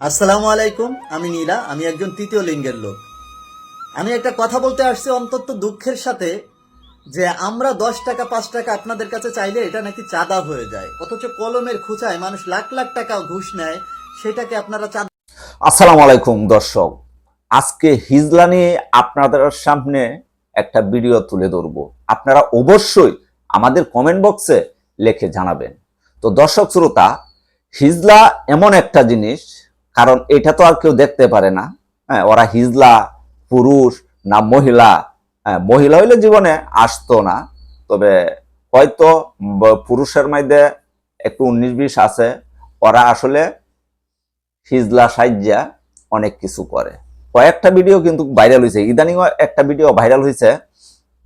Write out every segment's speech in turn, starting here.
আসসালামু আলাইকুম, আমি নীলা, আমি একজন তৃতীয় লিঙ্গের লোক। আমি একটা কথা বলতে আসছি অন্তত দুঃখের সাথে যে আমরা দশ টাকা, পাঁচ টাকা আপনাদের কাছে চাইলে এটা নাকি চাঁদা হয়ে যায়। অথচ কলমের খুচায় মানুষ লাখ লাখ টাকা ঘুষ নেয়, সেটাকে আপনারা চাঁদা আসসালামু আলাইকুম, দর্শক। আজকে হিজলা নিয়ে আপনাদের সামনে একটা ভিডিও তুলে ধরব। আপনারা অবশ্যই আমাদের কমেন্ট বক্সে লেখে জানাবেন। তো দর্শক, শ্রোতা, হিজলা এমন একটা জিনিস কারণ এটা তো আর কেউ দেখতে পারে না। হ্যাঁ ওরা হিজলা পুরুষ না মহিলা। হ্যাঁ, মহিলা হইলে জীবনে আসতো না। তবে হয়তো পুরুষের মধ্যে একটু উনিশ বিশ আছে। ওরা আসলে হিজলা সাজ্জা অনেক কিছু করে। কয়েকটা ভিডিও কিন্তু ভাইরাল হয়েছে ইদানিং একটা ভিডিও ভাইরাল হয়েছে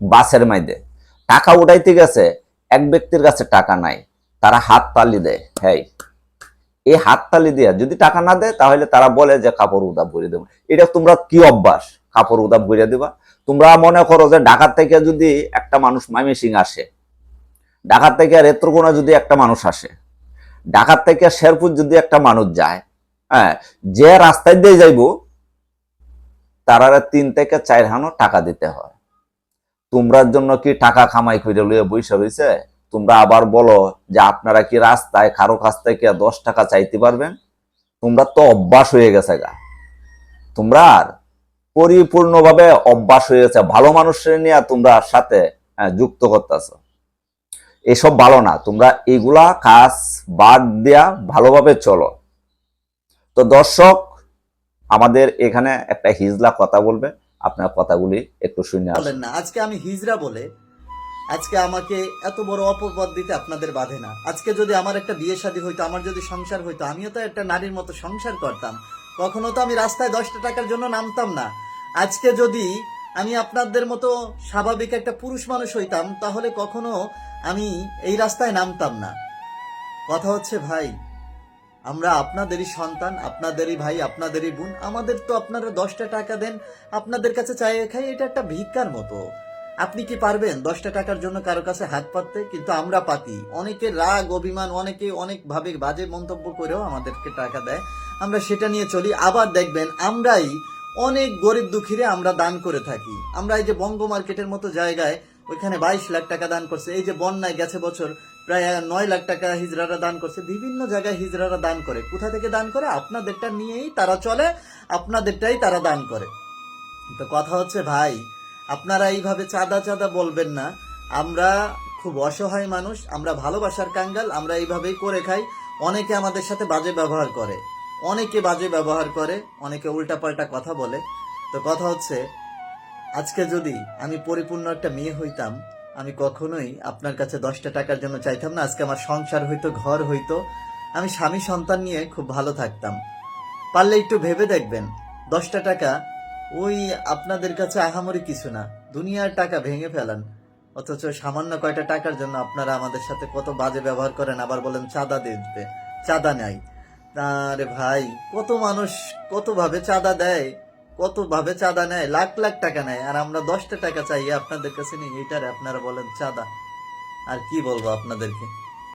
বাসের মাইদে। টাকা উঠাইতে গেছে এক ব্যক্তির কাছে টাকা নাই। তারা হাত তালি দেয় হ্যাঁ এই হাত তালি দিয়ে যদি টাকা না দেয়, তাহলে তারা বলে যে কাপড় উদাব করে দেবো। এটা তোমরা কি অভ্যাস? কাপড় উদাব করে দিবা। তোমরা মনে করো যে ঢাকার থেকে যদি একটা মানুষ মাইমেসিং আসে, ঢাকার থেকে রেত্রকোনা যদি একটা মানুষ আসে, ঢাকার থেকে শেরপুর যদি একটা মানুষ যায় হ্যাঁ যে রাস্তায় দিয়ে যাইব, তারা তিন থেকে চার হানো টাকা দিতে হয়। তোমরার জন্য কি টাকা খামাই করে লইয়ে বৈশা রয়েছে তোমরা আবার বলো যে আপনারা কি রাস্তায় কারও কাছ থেকে দশ টাকা চাইতে পারবেন? তোমরা তো অভ্যাস হয়ে গেছে গা। তোমরা আর পরিপূর্ণভাবে অভ্যাস হয়ে গেছে ভালো মানুষের নিয়ে তোমরা সাথে হ্যাঁ, যুক্ত করতেছ। এসব ভালো না তোমরা এগুলা কাজ বাদ দিয়া ভালোভাবে চলো। তো দর্শক আমাদের এখানে একটা হিজলা কথা বলবে আপনার কথাগুলি একটু শুনে আজকে আমি হিজরা বলে আজকে আমাকে এত বড় অপবাদ দিতে আপনাদের বাধে না। আজকে যদি আমার একটা বিয়ে শাদী হইতো, আমার যদি সংসার হইতো, আমিও তো একটা নারীর মতো সংসার করতাম। কখনো তো আমি রাস্তায় দশটা টাকার জন্য নামতাম না। আজকে যদি আমি আপনাদের মতো স্বাভাবিক একটা পুরুষ মানুষ হইতাম, তাহলে কখনো আমি এই রাস্তায় নামতাম না। কথা হচ্ছে, ভাই, আমরা আপনাদেরই সন্তান, আপনাদেরই ভাই, আপনাদেরই বোন, আমাদের তো আপনারা দশটা টাকা দেন, আপনাদের কাছে চাই খাই, এটা একটা ভিক্ষার মতো। আপনি কি পারবেন দশটা টাকার জন্য কারও কাছে হাত পাততে? কিন্তু আমরা পাতি। অনেকে রাগ, অভিমান, অনেকে অনেক ভাবে বাজে মন্তব্য করেও আমাদেরকে টাকা দেয়। আমরা সেটা নিয়ে চলি। আবার দেখবেন আমরাই অনেক গরিব দুঃখীরে আমরা দান করে থাকি। আমরা এই যে বঙ্গ মার্কেটের মতো জায়গায় ওইখানে বাইশ লাখ টাকা দান করছে। এই যে বন্যায় গেছে বছর, প্রায় নয় লাখ টাকা হিজড়ারা দান করছে। বিভিন্ন জায়গায় হিজড়ারা দান করে। কোথা থেকে দান করে? আপনাদেরটা নিয়েই তারা চলে, আপনাদেরটাই তারা দান করে। তো কথা হচ্ছে, ভাই আপনারা এইভাবে চাঁদা চাঁদা বলবেন না। আমরা খুব অসহায় মানুষ, আমরা ভালোবাসার কাঙ্গাল, আমরা এইভাবেই করে খাই। অনেকে আমাদের সাথে বাজে ব্যবহার করে। অনেকে বাজে ব্যবহার করে, অনেকে উল্টাপাল্টা কথা বলে। তো কথা হচ্ছে, আজকে যদি আমি পরিপূর্ণ একটা মেয়ে হইতাম, আমি কখনোই আপনার কাছে দশটা টাকার জন্য চাইতাম না। আজকে আমার সংসার হইতো, ঘর হইতো। আমি স্বামী সন্তান নিয়ে খুব ভালো থাকতাম। পারলে একটু ভেবে দেখবেন, দশটা টাকা ওই আপনাদের কাছে আহামরি কিছু না। দুনিয়ার টাকা ভেঙে ফেলান। অথচ সামান্য কয়টা টাকার জন্য আপনারা আমাদের সাথে কত বাজে ব্যবহার করেন আবার বলেন চাঁদা দিতে। চাঁদা নেয় আরে ভাই, কত মানুষ কত ভাবে চাঁদা দেয় কত ভাবে চাঁদা নেয়, লাখ লাখ টাকা নেয়। আর আমরা দশটা টাকা চাই আপনাদের কাছে নিয়ে এটারে আপনারা বলেন চাঁদা। আর কি বলব আপনাদেরকে?